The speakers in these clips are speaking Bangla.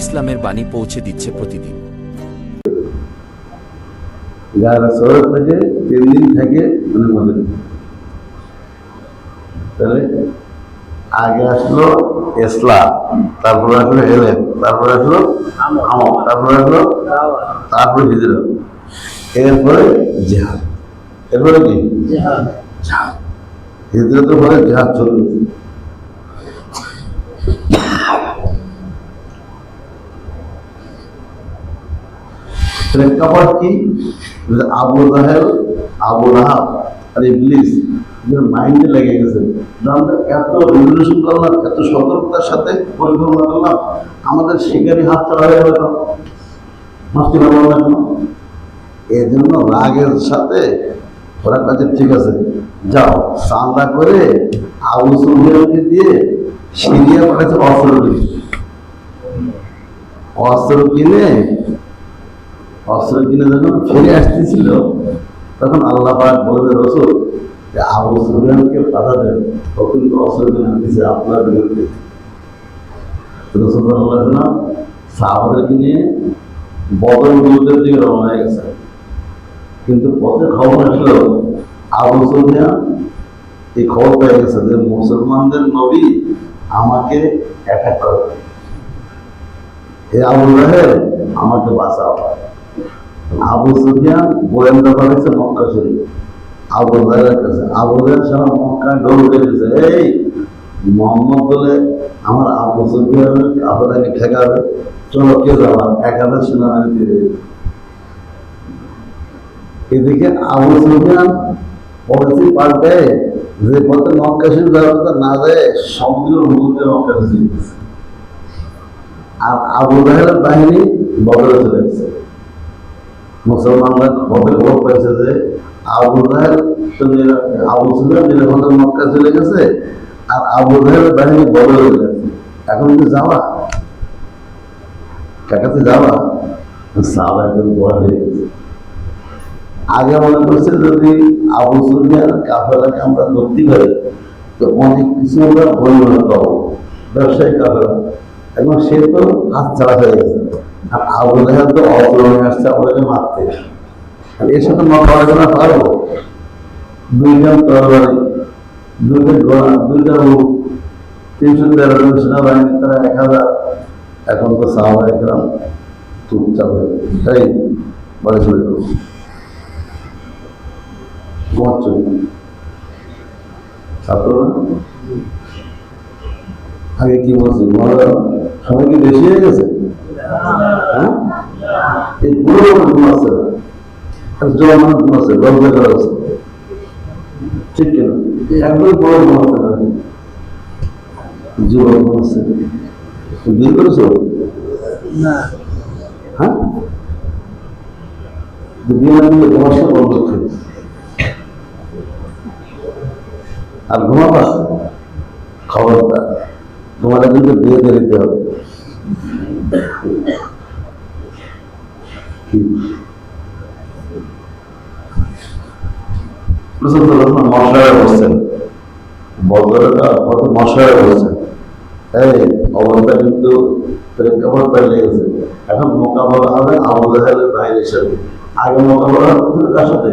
ইসলামের বাণী পৌঁছে দিচ্ছে প্রতিদিন। থেকে তিন দিন বলেন তাহলে আগে আসলো ইসলাম, তারপরে আসলো এলেন তারপরে আসলো আমল, তারপরে আসলো তারপরে হিজরা, এরপরে জেহাদ। এরপরে কি? জেহাদ। হিজরতের পরে জেহাদ চলবে। প্রেক্ষাপট কি? আবু জাহেল, আবু রাহাব আর ইবলিস মাইন্ডে লেগে গেছে। আমরা এত রেগুলেশন করলাম, এত সতর্কতার সাথে পরিকল্পনা করলাম, আমাদের শিকারি হাত ছাড়া হয়ে গেল মাস্তি ভালো না কেন এই জন্য রাগের সাথে ওরা কাছে ঠিক আছে। যাও চান্দা করে আবু সুফিয়ানকে দিয়ে সিরিয়া পাঠাচ্ছে অস্ত্র কিনে। অস্ত্র কিনে অস্ত্র কিনে যখন ফিরে আসতেছিল, তখন আল্লাহ পাক বললেন, রসুল, যে আবু সুফিয়ানকে বাধা দেন ও কিন্তু অস্ত্র কিনে আনতেছে আপনার বিরুদ্ধে। রসুল আল্লাহ সাহাবাদেরকে নিয়ে বদল যুদ্ধের দিকে রওনা হয়ে গেছে। কিন্তু পথে খবর আসলো, আবু সুফিয়ান এই খবর পেয়ে গেছে যে মুসলমানদের নবী আমাকে অ্যাটাক করবে হে আবু রাহেল আমাকে বাঁচাও। আবু সুফিয়ান গোয়েন্দা পাঠাচ্ছে মক্কা শরীফ। আবু জাহেলের কাছে। আবু জাহেল সারা মক্কা দৌড়ে গেছে। এই মোহাম্মদ বলে আমার আবু সুফিয়ানের কাপড়াকে ঠেকাবে চলো, কে যাওয়া এক হাজার সেনাবাহিনী দিয়ে এদিকে আবু সুফিয়ান পলিসি পাল্টে যে পথে মক্কা শরীফ যাওয়ার কথা না যায় সমুদ্র হুকুমে মক্কা শরীফ আর আবু জাহেলের বাহিনী বদলে চলে গেছে। মুসলমানরা খবর খবর পেয়েছে যে আবু আবু মক্কা চলে গেছে, আর আবু বাহিনী বদলে চলে গেছে। এখন কি যাওয়া কাকাতে যাওয়া সাহাবা হয়ে গেছে। আগে মনে করছে যদি আবু কাফেলাকে আমরা ধরতে পারি, তো অনেক কিছু আমরা পাবো। ব্যবসায়ী কাফেলা। এবং সে তো হাত ছাড়া হয়ে গেছে। আবু জাহেল তো আসছে আমাদেরকে মারতে। এর সাথে মোকাবেলা পারব? দুইজন তরবারি দুইটা ঘোড়া তিনশো তেরো জন সেনাবাহিনী, তারা এক হাজার। এখন তো সাহাবা একরাম চুপচাপ হয়ে। তাই বলে চলে যাব। আগে কি বলছি? সময় কি বেশি হয়ে গেছে? হ্যাঁ আছে আছে ঠিক একদম বড় বিয়ে হ্যাঁ তোমার আর ঘুমাবা কিন্তু বিয়ে দিতে হবে কি? রাসূল সাল্লাল্লাহু আলাইহি ওয়াসাল্লাম আগে মোকাবেলা সাথে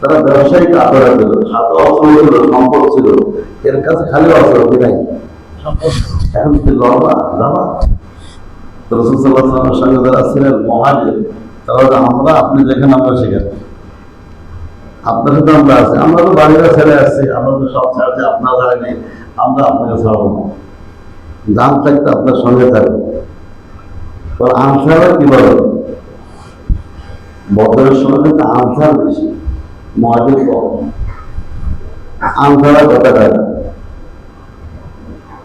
তারা ব্যবসায়িক আগ্রহ ছিল সাথে অস্ত্র সম্পদ ছিল এর কাছে খালি অস্ত্র নাই আমরা, আপনি আমরা সেখানে। আপনার সাথে আমরা আছি। আমরা তো বাড়িতে ছেড়ে আসছি। আমরা তো সব আপনার দ্বারা নেই। আমরা আপনাকে ছাড়বো না। দাম থাকতে আপনার সঙ্গে থাকব। আনসারও কি বলে? বদলের সময় কিন্তু আনসার বেশি। মহাজির কম। আনসারা কথা টাকা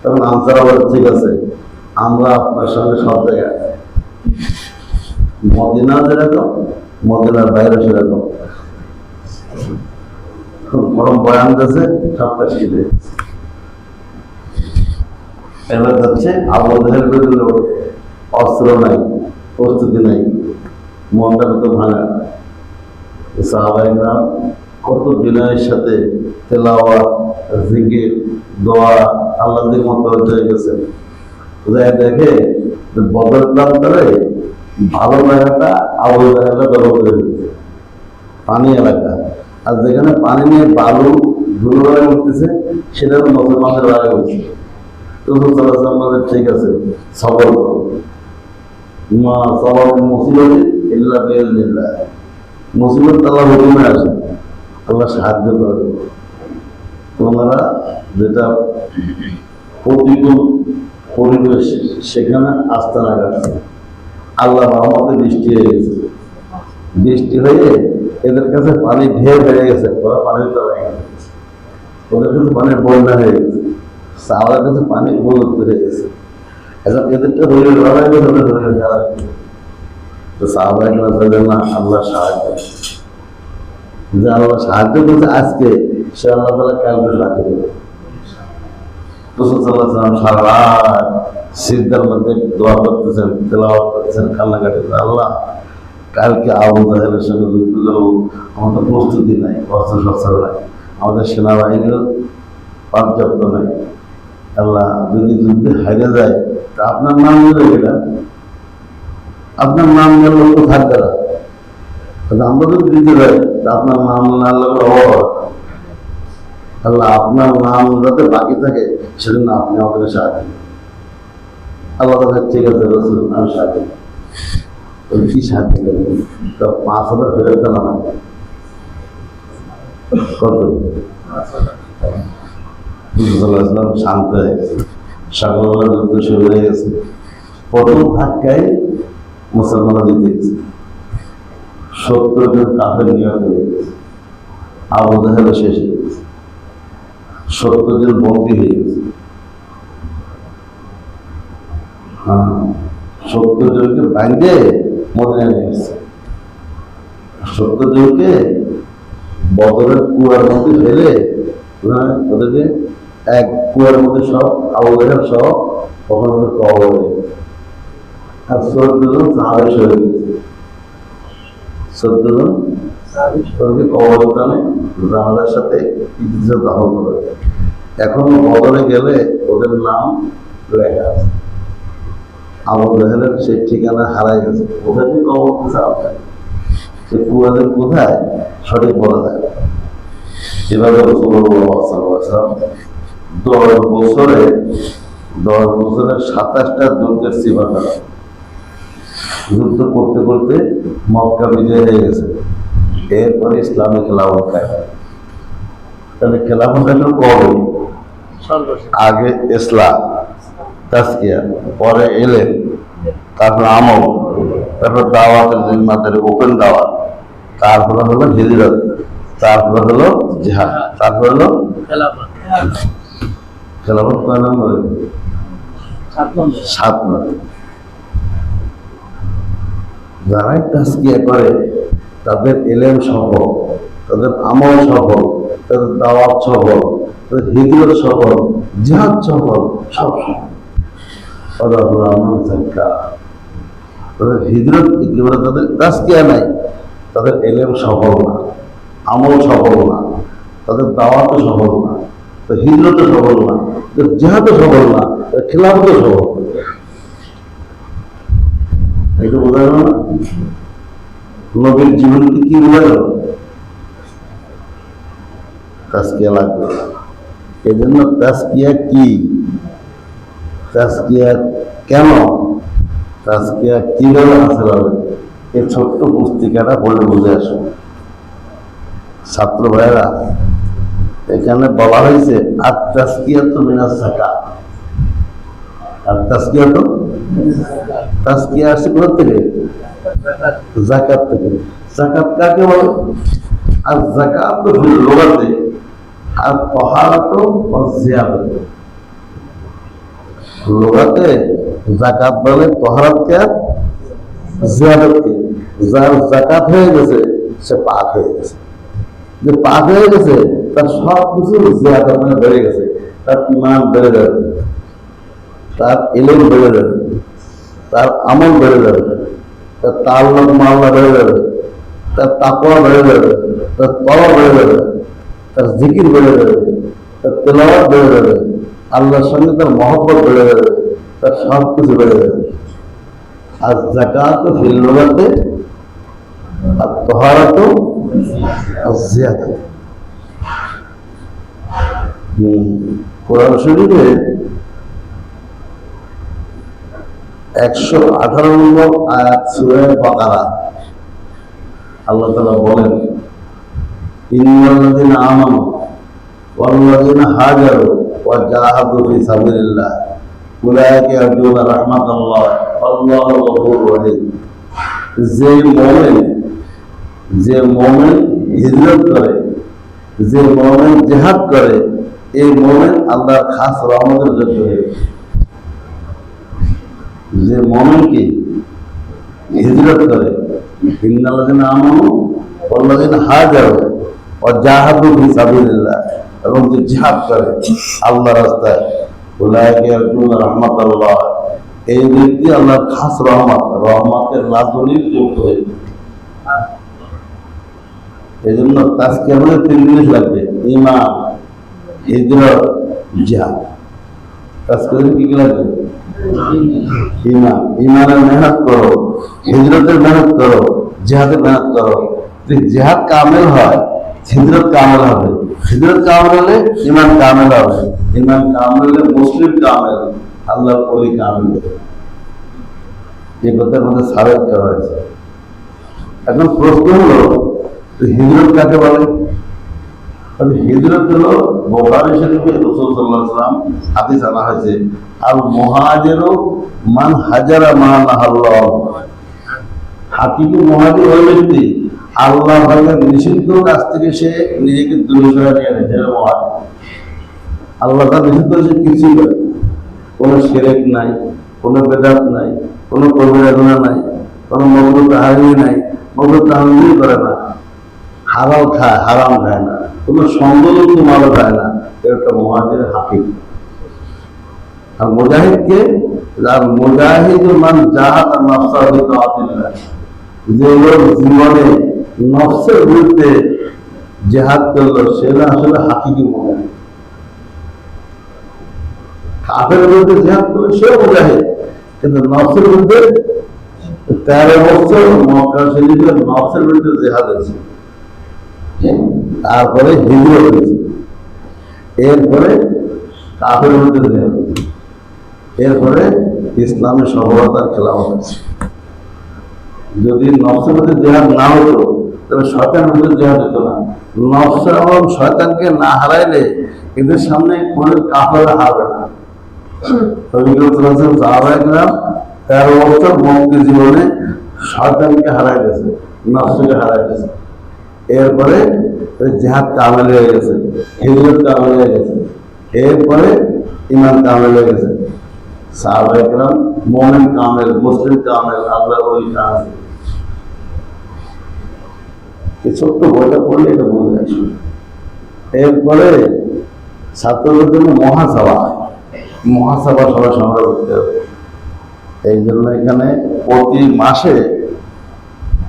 তখন আনসার আবার ঠিক আছে, আমরা আপনার সঙ্গে সব জায়গায়। মদিনা যেরকম, মদিনার বাইরে সেরকম। গরম বয়ান দিয়েছে সবটা শিখে এবার যাচ্ছে অস্ত্র নাই, প্রস্তুতি নাই, মনটা কত ভাঙা। কত বিনয়ের সাথে তেলাওয়া জিকির দোয়া আল্লাহ মতো হয়ে গেছে যাই দেখে যে বদর প্রান্তরে ভালো জায়গাটা আবু জায়গাটা দখল করে দিচ্ছে পানি এলাকা। আর যেখানে পানি নিয়ে বালু ধুলো উঠতেছে সেটা তো মুসলমানদের বাড়ি হচ্ছে রসুল বলেন, ঠিক আছে সবর করো। মা সবর মুসিবত ইল্লা বিইজনিল্লাহ মুসিবত আল্লাহ হুকুমে আসে। আল্লাহ সাহায্য করে তোমরা যেটা প্রতিকূল পরিবেশ, সেখানে আস্থা রাখছে আল্লাহ রহমতে বৃষ্টি হয়ে গেছে। বৃষ্টি হয়ে এদের কাছে পানি ঢের বেড়ে গেছে, ওরা পানি তলায় গেছে। ওদের কাছে পানি বন্যা হয়ে গেছে। সাওয়ার কাছে পানি উপযুক্ত হয়ে গেছে। এখন এদেরটা রোগের লড়াই গেছে রোগের খারাপ তো সাহাবাই না, আল্লাহ সাহায্য যে আল্লাহ সাহায্য করছে আজকে, সে আল্লাহ তালা কালকে সাহায্য করবে। আল্লাহ, কালকে সঙ্গে আমাদের প্রস্তুতি নাই নাই, আমাদের সেনাবাহিনীর পর্যাপ্ত নাই। আল্লাহ, যদি যুদ্ধে হারিয়ে যায়, তা আপনার নাম নেবে এটা আপনার নাম নিয়ে লোক তো থাকবে না তাহলে আমরা দিতে আপনার নাম না আল্লাহ আপনার নাম যাতে বাকি থাকে সেজন্য আপনি আমাদের সাহায্য আল্লাহ তাদের ঠিক আছে রসুল আমি সাহায্য। বলি, কি সাহায্য করবেন? পাঁচ হাজার ফেরত কত? ইসলাম শান্ত হয়ে গেছে। সকালবেলা যুদ্ধ শুরু হয়ে গেছে। প্রথম ধাক্কায় মুসলমানরা জিতে গেছে। সত্তর জন কাফের হয়ে গেছে। আবু শেষ হয়ে গেছে। সত্তর জন বন্দী হয়ে গেছে। হ্যাঁ সত্তর জনকে বাইরে সত্তর জনকে কুয়ার মধ্যে ফেলে হ্যাঁ, ওদেরকে এক কুয়ার মধ্যে সব আবহাওয়ার সব ওখানে ওদের কবর হয়ে গেছে। আর চোদ্দ জন সাহাবেশ হয়ে গেছে। চোদ্দ জন। জানালার সাথে এখনও বদলে গেলে ওদের নাম লেখা আছে। আবু জাহেলের সেই ঠিকানা হারাই গেছে। কোথায় যে কবর আপনার? সে কুয়াদের কোথায়? সঠিক বলা যায়। এভাবে দশ বছরে দশ বছরে সাতাশটা যুদ্ধের সীমা করা যুদ্ধ করতে করতে মক্কা বিজয় হয়ে গেছে। এরপরে ইসলামী খেলাফত কায়েম। তাহলে খেলাফত এখন কবে? আগে ইসলাম তাস্কিয়া পরে এলেন তারপর আমল তারপর দাওয়াতের জিম্মাদের ওপেন দাওয়াত তারপরে হলো হিজরত তারপরে হলো জিহাদ তারপরে হলো খেলাফত। কয় নম্বরে। সাত নম্বর। যারাই তাস্কিয়া করে তাদের এলেম সফল, তাদের আমল সফল, তাদের দাওয়াত সফল, তাদের হিজরত সফল, জিহাদ সফল, সব সফল। তাদের হিজরত একেবারে তাদের তাস্কিয়া নাই, তাদের এলেম সফল না, আমল সফল না, তাদের দাওয়াতও সফল না তো হিজরতও সফল না জেহাদও সফল না খেলাফতও সফল না। এটা বোঝা গেল? না নবীর জীবনকে কি বোঝা গেল? তাস্কিয়া লাগবে। এই জন্য তাস্কিয়া কি? তাস্কিয়া কেন? তাস্কিয়া কীভাবে হাসিল হবে এই ছোট্ট পুস্তিকাটা পড়ে বুঝে আসুন ছাত্র ভাইয়েরা, এখানে বলা হয়েছে আর তাস্কিয়া তো মিনাস থাকা আর তাস্কিয়া তো তাস্কিয়া আসছে কোথা থেকে? জাকাত থেকে। জাকাত কাকে বলে? আর জাকাত তো লোগাতে আর তহারাত জিয়াদত। জাকাত বলে তহারাতকে আর জিয়ারতকে যার জাকাত হয়ে গেছে, সে পাক হয়ে গেছে। যে পাক হয়ে গেছে, তার সব কিছু জিয়াদত মানে বেড়ে গেছে। তার ইমান বেড়ে যাবে। তার এলেম বেড়ে যাবে। তার আমল বেড়ে যাবে তার তাল্লক মাল্লা বেড়ে যাবে তার তাকওয়া বেড়ে যাবে তার তলা বেড়ে যাবে তার জিকির বেড়ে যাবে তার তেলাওয়াত বেড়ে যাবে আল্লাহর সঙ্গে তার মহব্বত বেড়ে যাবে তার সব কিছু বেড়ে যাবে। আর জাকাত ফিল লোগাতে আর তোহারাত আর জিয়াদত। হুম, কোরআন শরীফে একশো আঠারো নম্বর আয়াত সুরায় বাকারা। আল্লাহ তালা বলেন, ইন্নাল্লাযীনা আমানু ওয়াল্লাযীনা হাজারু জাহাদু ফি সাবিলিল্লাহ। আল্লাহু গফুরুর রহিম। যে মুমিন যে মুমিন হিজরত করে, যে মুমিন জিহাদ করে, এই মুমিন আল্লাহর খাস রহমতের যোগ্য হয়ে যে মুমিন কি হিজরত করে, ইন্নাল্লাযীনা আমানু ওয়াল্লাযীনা হাজারু সাবিলিল্লাহ, এবং যে জিহাদ করে আল্লাহর রাস্তায় এই ব্যক্তি আল্লাহর খাস রহমত, রহমতের লাজনির যোগ্য হয়ে। এই জন্য তাজকে আমাদের তিন জিনিস লাগবে ইমান হিজরত, জিহাদ। তাজকে কি কি লাগবে? ইমান, ইমানের মেহনত করো, হিজরতের মেহনত করো, জিহাদের মেহনত করো। জিহাদ কামেল হয়, হিজরত কামেল হবে। হিজরত কামেল হলে ইমান কামেল হবে। ইমান কামেল হলে মুসলিম কামেল আল্লাহ ওলি কামেল। এই কথার মধ্যে সাবেক করা হয়েছে এখন প্রশ্ন হলো হিজরত কাকে বলে? হিজরত শরীফে রসুল সাল্লাহ সাল্লাম হাদিস আনা হয়েছে। আর মহাজেরও মান হাজারা মান আল্লাহ মহাজির ব্যক্তি আল্লাহ নিষিদ্ধ কাছ থেকে সে নিজেকে দূরে সরে নিয়ে নেয়, সেটা মহাজির। আল্লাহ তার নিষিদ্ধ সে কিছুই কোনো সেরেক নাই, কোনো বেদাত নাই, কোনো কবিরা নাই, কোনো মগর তাহারি নাই মগর তাহারি করে না। হারাম খায় হারাম খায় না। কোনো সঙ্গলুপ্ত মালও খায় না। এটা মহাজের হাকিম। আর মুজাহিদকে, আর মুজাহিদ মান যে লোক জীবনে নফসের বিরুদ্ধে জেহাদ করল সেটা আসলে হাকিকি মুজাহিদ কাফের বিরুদ্ধে জেহাদ করল সে মুজাহিদ। কিন্তু নফসের বিরুদ্ধে তেরো বছর মক্কা শরীফের নফসের বিরুদ্ধে জেহাদ হয়েছে। তারপরে হিজরত হয়েছে। এরপরে কাফের মধ্যে হয়েছে। এরপরে ইসলামের সফলতার খেলা হয়েছে। যদি নফসের মধ্যে জেহাদ না হতো, তাহলে শয়তানের মধ্যে জেহাদ হতো না। নফস এবং শয়তানকে না হারাইলে এদের সামনে কোনো কাফের হারবে না। তেরো বছর মুক্তি জীবনে শয়তানকে হারাই গেছে নফসকে হারাই গেছে এরপরে জেহাদ কামেল হয়ে গেছে, হিজরত কামেল হয়ে গেছে, এরপরে ইমান কামেল হয়ে গেছে। মোমেন কামেল মুসলিম কামেল আল্লাহ কামেল এই ছোট্ট বইটা পড়লে এটা যায়। এরপরে ছাত্রদের জন্য মহাসভা। মহাসভা সভা সংগ্রহ করতে হবে। এই জন্য এখানে প্রতি মাসে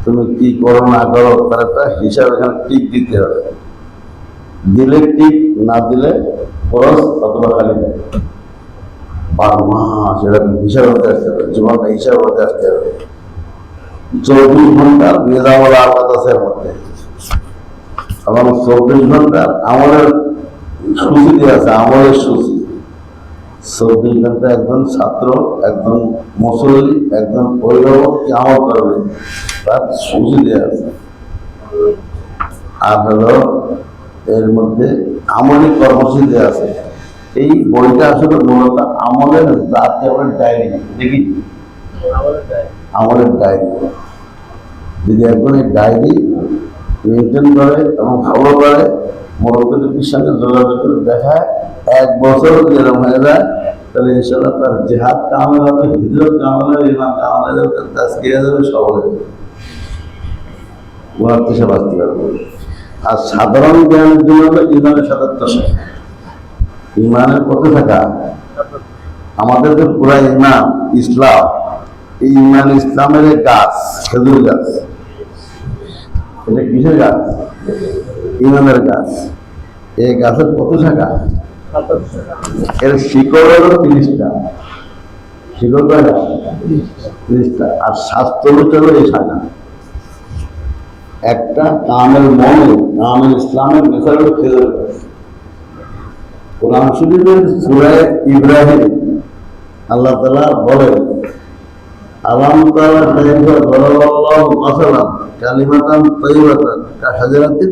তুমি কি করো না করো, তার একটা হিসাব এখানে টিক দিতে হবে। দিলে টিক, না দিলে খরচ অথবা খালি বারো মাস, এরকম হিসাব হতে আসতে হবে, জীবনটা হিসাব হতে আসতে হবে। চব্বিশ ঘণ্টার নিজামল আকাশের মধ্যে। এবং চব্বিশ ঘণ্টার আমলের সূচি আছে, আমলের সূচি। চব্বিশ ঘণ্টা একজন ছাত্র, একজন মুসল্লি, একজন অভিভাবক আমল করবে? তার সূচি দেওয়া আছে। আর হলো, এর মধ্যে আমলি কর্মসূচি আছে। এই বইটা আসলে মূলত আমলের জাতীয় আমলের ডায়েরি, দেখি? আমলের ডায়েরি। যদি একজন এই ডায়েরি মেনটেন করে এবং ফলো করে মুরব্বীদের সঙ্গে যোগাযোগ করে দেখায়, এক বছর হয়ে যায়, তাহলে ইনশাল্লাহ তার জেহাদ কামেল হবে, হিজরত কামেল হবে কামেল তার যাবে সব হয়ে যাবে পারবে। আর সাধারণ জ্ঞানের জন্য হলো ইমানের সাতাত্তর ইমানের কত থাকা, আমাদের যে পুরা ইমান ইসলাম, এই ইমান ইসলামের গাছ, খেজুর গাছ। এটা কিসের গাছ? ইমানের গাছ। এই গাছের কত শাখা? এর শিকড় হলো তিরিশটা। তিরিশটা। আর স্বাস্থ্য এই শাখা। একটা কামের মনে কামের ইসলামের মেসার খেজুর কোরআন শরীফের সুরায় ইব্রাহিম আল্লাহ তালা বলেন, আলাম তালা কালিমাতান তাইয়িবাতান কাশাজারাতিন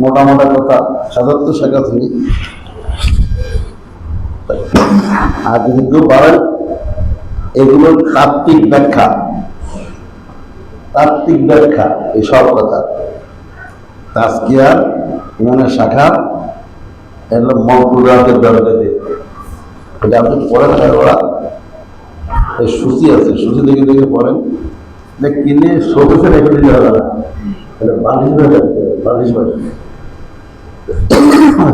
মোটা মোটা কথা সাধারণত শেখা চিনি আর যদি কেউ পারেন এগুলোর তাত্ত্বিক ব্যাখ্যা। তাত্ত্বিক ব্যাখ্যা, এই সব কথা। তাস্কিয়ার ইমানের শাখা, এগুলো মকুরাতের দরজাতে এটা আপনি পড়েন না ওরা। এই সূচি আছে, সূচি দেখে দেখে পড়েন। কিনে শোকেসে রেখে দিতে হবে না। এটা বালিশ হয়ে বালিশ হয়ে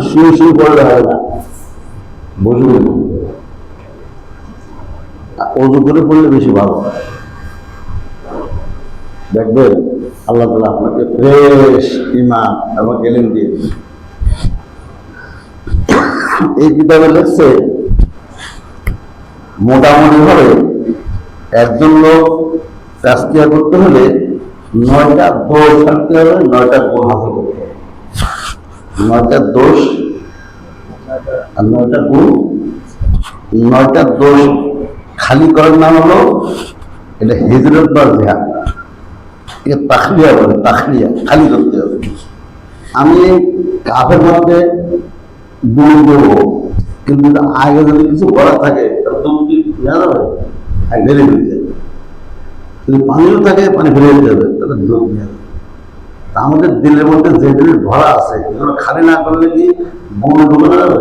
শুয়ে শুয়ে পড়লে হবে না বুঝবে অজু করে পড়লে বেশি ভালো। দেখবেন আল্লাহ তালা আপনাকে ফ্রেশ ইমান এবং এলেন দিয়ে এই কিতাবে লিখছে মোটামুটি ভাবে একজন লোক তাস্কিয়া করতে হলে নয়টা দোষ থাকতে হবে, নয়টা গুণ হাসিল করতে হবে। নয়টা দোষ আর নয়টা গুণ নয়টা দোষ খালি করার নাম হলো এটা হিজরত বা জেহাদ। এটা তাখলিয়া বলে তাখলিয়া খালি করতে হবে। আমি কাফের মধ্যে গুণ দেবো কিন্তু আগে যদি কিছু করা থাকে যাবে যাবে পানিও থাকে, পানি ফেলে হবে, তাহলে দুধ নেওয়া যাবে আমাদের দিলের মধ্যে যে জিনিস ভরা আছে এগুলো খালি না করলে কি গুণ ঢুকানো যাবে?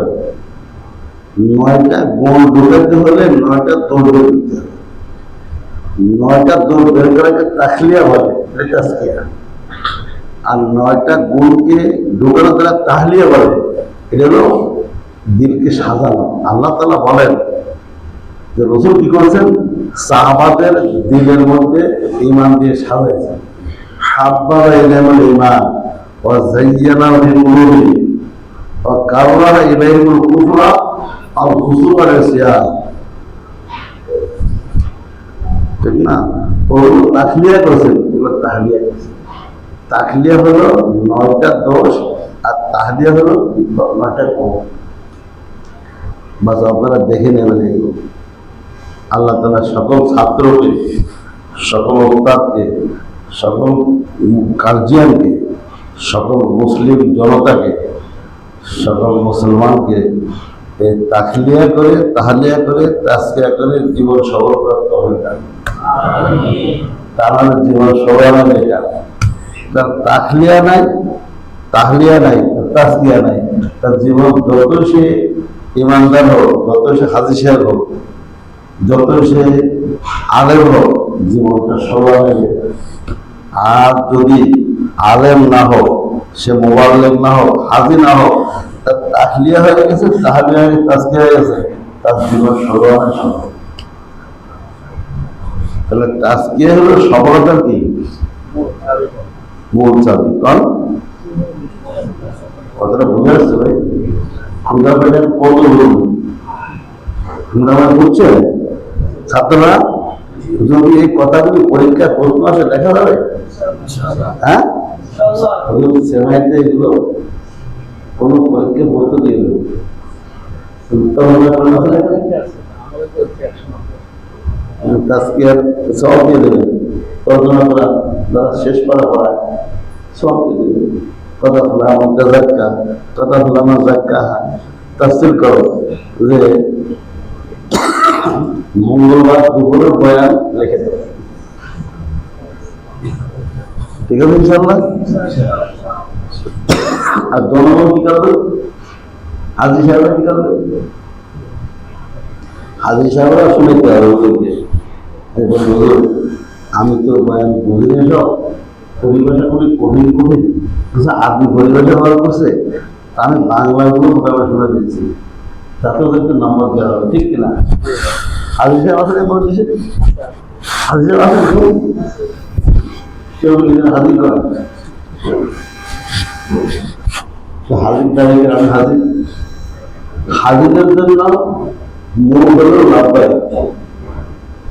নয়টা গুণ ঢুকাতে হলে নয়টা দৌড় বের করতে হবে। নয়টা দৌড় বের করাকে তাখলিয়া বলে এটা আর নয়টা গুণকে ঢুকানো তারা তাহলিয়া বলে, এটা হলো দিলকে সাজানো। আল্লাহ তালা বলেন যে রসুল কি করেছেন? সাহাবাদের দিলের মধ্যে ইমান দিয়ে সাজাইছেন। জাইয়ানা লিল ও কাররা ইলাইমুল কুফরা আর হুসুর সিয়াম। ঠিক না? তাহলিয়া করেছেন তাহলিয়া করেছেন। তাহলিয়া হলো নয়টা দোষ আর তাহলিয়া হলো নয়টা কম। বাস আপনারা দেখে নেবেন এগুলো। আল্লাহ তালা সকল ছাত্রকে, সকল ওস্তাদকে সকল গার্জিয়ানকে সকল মুসলিম জনতাকে, সকল মুসলমানকে তাখলিয়া করে, তাহলিয়া করে তাস্কিয়া করে জীবন সবলপ্রাপ্ত হয়ে থাকে তার মানে জীবন সবল এটা। তার তাখলিয়া নাই, তাহলিয়া নাই তাস্কিয়া নাই। তার জীবন যত সে ইমানদার হোক যত সে হাজি সাহেব হোক যত সে আলেম হোক, জীবনটা সবার হয়ে। আর যদি আলেম না হোক, সে মোবাল্লেম না হোক, হাজি না হোক, তার তাহলিয়া হয়ে গেছে, তাহলিয়া হয়ে তাস্কিয়া হয়ে গেছে, তার জীবন সফল তাহলে তাস্কিয়া হলো কি? মূল চাবি। কারণ কথাটা বুঝে আসছে ভাই? খুদা কত রুম? খুদা বুঝছে? ছাত্ররা? যদি এই কথাগুলি পরীক্ষা প্রশ্ন আসে, দেখা যাবে? হ্যাঁ? সেমাইতে এগুলো কোনো পরীক্ষা বলতে দিয়ে দেবে। এখানে? তাস্কিয়ার সব দিয়ে দেবেন তর্জমা করা শেষ করা পড়ায়, সব কথা হলো আমার জাক্কা কথা যে মঙ্গলবার দুপুরের বয়ান রেখে দেবে। ঠিক আছে ইনশাল্লাহ আর জনগণ কি করবে? হাজি সাহেবরা কি করবে? হাজি সাহেবরা শুনেতে হবে? আমি তো বয়ান বুঝি না সব। পরিভাষা খুবই কঠিন কঠিন। আচ্ছা আপনি পরিভাষা ব্যবহার করছে? আমি বাংলাগুলো মোটামুটি শুনে দিচ্ছি। তাতে ওদেরকে নম্বর দেওয়া হবে, ঠিক কিনা? সাহেব আসলে হাজি সাহেব আসলে কেউ নিজের হাজির করেন তো হাজির তারিখে আমি হাজির হাজিদের জন্য মূল লাভবাহিক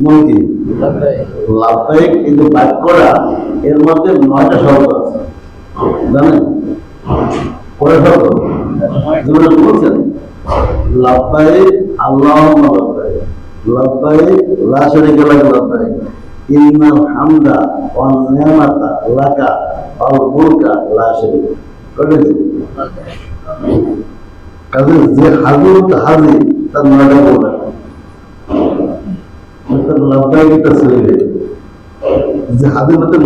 মূল কি? লাভবাহিক কিন্তু এর মধ্যে নয়টা শব্দ আছে। জানেন? কয় শব্দ? বলছেন লাভবাহিক আল্লাহ লাভবাহিক লাভবাহিক লা শারীকা লাক লাভবাহিক ইন্নাল হামদা ওয়ান নিয়ামাতা লাকা ওয়াল মুলকা লা শারীকা করেছি কাজে যে হাজির হাজির তার নয়টা বলবেন তার লাভদায়িকতা শরীরে। যে হাদির মধ্যে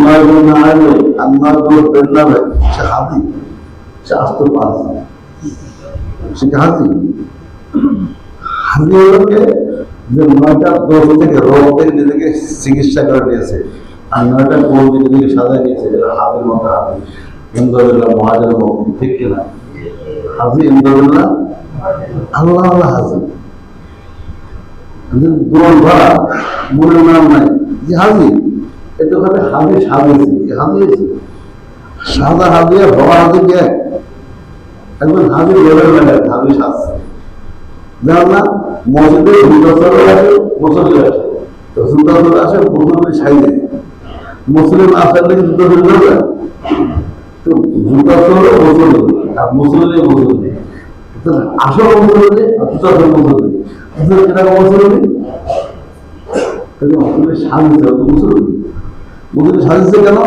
সে যে নয়টা দোষ থেকে নিজেকে চিকিৎসা করে নিয়েছে, আর নয়টা নিজেকে সাজায় নিয়েছে হাতির মতো মুক্তি ঠিক কিনা? হাজি আল্লাহ আল্লাহ হাজি। নাম নাই। যে হাজি এটা হাজি সাজিয়েছে হাজিয়েছে সাদা হাজিয়ে ভরা হাজি কে একজন মেলে হাজি সাজছে। জান না মসজিদে জুতা চলে আসে মুসল্লি আসে তো জুতা চলে আসে মুসল্লি সাইজে মুসলিম যাবে তো জুতা মুসল্লি আর আসল চলে মুসল্লি জুতা কেনা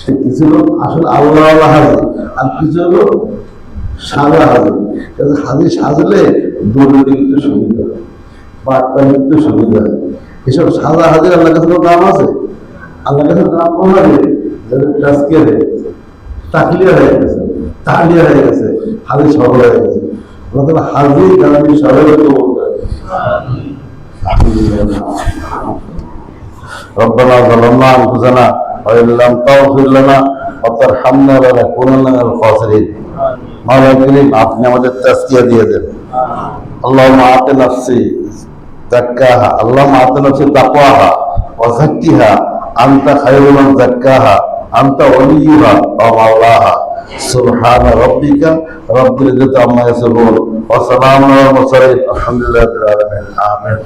সে কিছু আসলে আল্লাহ আর কিছু লোক সাদা হাজির কাজে হাজির সাজলে দৌড়ে কিন্তু সুবিধা বার্তা কিন্তু সুবিধা এসব সাদা হাজির আল্লাহ কাছে কোনো দাম আছে আল্লাহ কাছে দাম কম লাগে যাদের টাস্কে হয়ে গেছে তাকলিয়া হয়ে গেছে তাহলিয়া হয়ে গেছে হাজির সফল হয়ে গেছে আল্লাহ তালা হাজির গালামি সবাই তো বলতে হবে ربنا ظلمنا انفسنا وان لم تغفر لنا وترحمنا لنكونن من الخاسرين মাওলা করিম আপনি আমাদের তাসকিয়া দিয়ে দেন। আল্লাহুম্মা আতি নাফসি যাক্কাহা, আল্লাহুম্মা আতি নাফসি তাকওয়াহা ওয়া যাক্কিহা, আনতা খায়রুল যাক্কাহা, আনতা ওয়ালিয়ুহা ওয়া মাওলাহা। সুবহান রাব্বিকা রাব্বিল ইজ্জাতি আম্মা ইয়াসিফুন। ওয়া সালামুন আলাল মুরসালিন। আলহামদুলিল্লাহি রাব্বিল আলামিন। আমিন।